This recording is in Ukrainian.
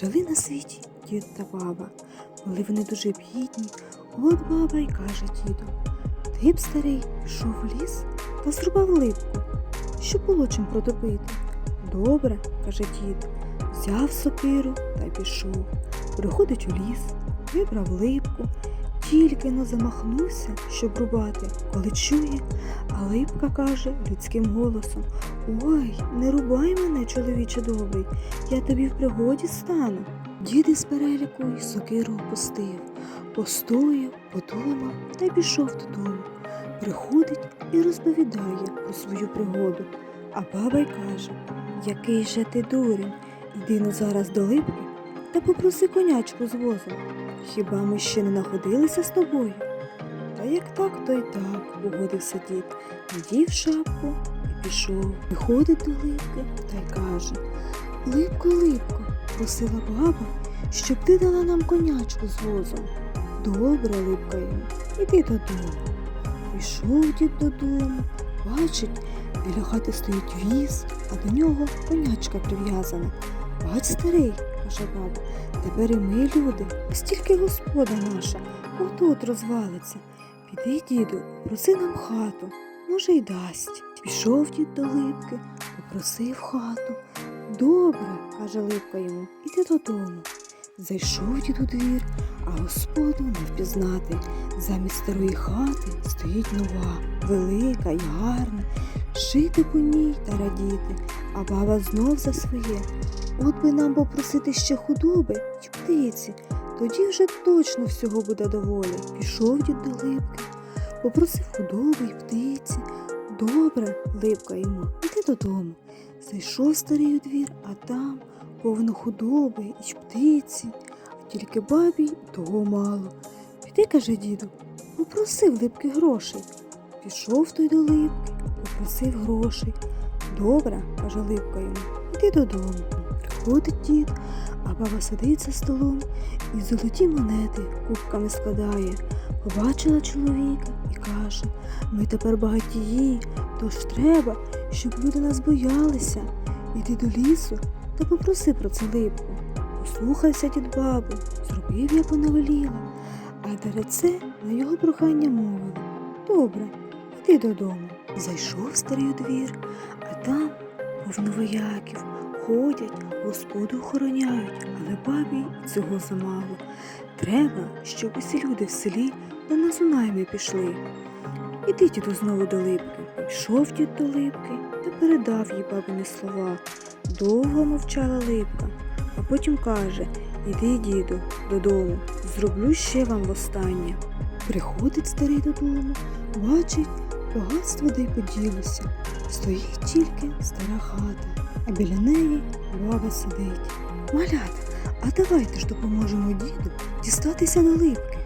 Жили на світі дід та баба. Були вони дуже бідні. От баба й каже діду. Ти б старий пішов в ліс та зрубав липку, щоб було чим протопити. Добре, каже дід, взяв сокиру та пішов. Приходить у ліс, вибрав липку, тільки но замахнувся, щоб рубати, коли чує, а липка каже людським голосом Ой, не рубай мене, чоловіче добрий, я тобі в пригоді стану. Дід із переліку й сокиру опустив, постояв, подумав та й пішов додому. Приходить і розповідає про свою пригоду. А баба й каже, який же ти дурень, іди ну зараз до липки та попроси конячку з возом. Хіба ми ще не находилися з тобою? Та як так, то й так, погодився дід, надів шапку і пішов. Виходить до липки та й каже Липко, липко, просила баба, щоб ти дала нам конячку з возом. Добре, липка йому, іди додому. Пішов дід додому, бачить, біля хати стоїть віз, а до нього конячка прив'язана. Бач, старий, каже тепер і ми люди, ось господа наша, от-от розвалиться. Піди, діду, проси нам хату, може, й дасть. Пішов дід до липки, попросив хату. Добре, каже липка йому, іди додому. Зайшов дід у двір, а господу не впізнати. Замість старої хати стоїть нова, велика й гарна. Жити по ній та радіти, а баба знов за своє. От би нам попросити ще худоби й птиці, тоді вже точно всього буде доволі. Пішов дід до липки, попросив худоби й птиці. Добре, липка йому, іди додому. Зайшов старий у двір, а там повно худоби й птиці, а тільки бабі того мало. Піди, каже діду, попросив липки грошей. Пішов той до липки, попросив грошей. Добре, каже липка йому, іди додому. Приходить дід, а баба сидить за столом і золоті монети кубками складає. Побачила чоловіка і каже: ми тепер багатії, тож треба, щоб люди нас боялися. Іди до лісу та попроси про це липку. Послухався дід бабу, зробив, як вона веліла, а дереце на його прохання мовило. Добре, іди додому. Зайшов старий у двір, а там повно вояків. Ходять, господу охороняють, але бабі цього замало. Треба, щоб усі люди в селі на нас у найми пішли. Іди діду знову до липки. Пішов дід до липки та передав їй бабині слова. Довго мовчала липка, а потім каже Іди, діду, додому, зроблю ще вам востаннє. Приходить старий додому, бачить, багатство де й поділося. Стоїть тільки стара хата, а біля неї баба сидить. Малята, а давайте ж допоможемо діду дістатися на липки.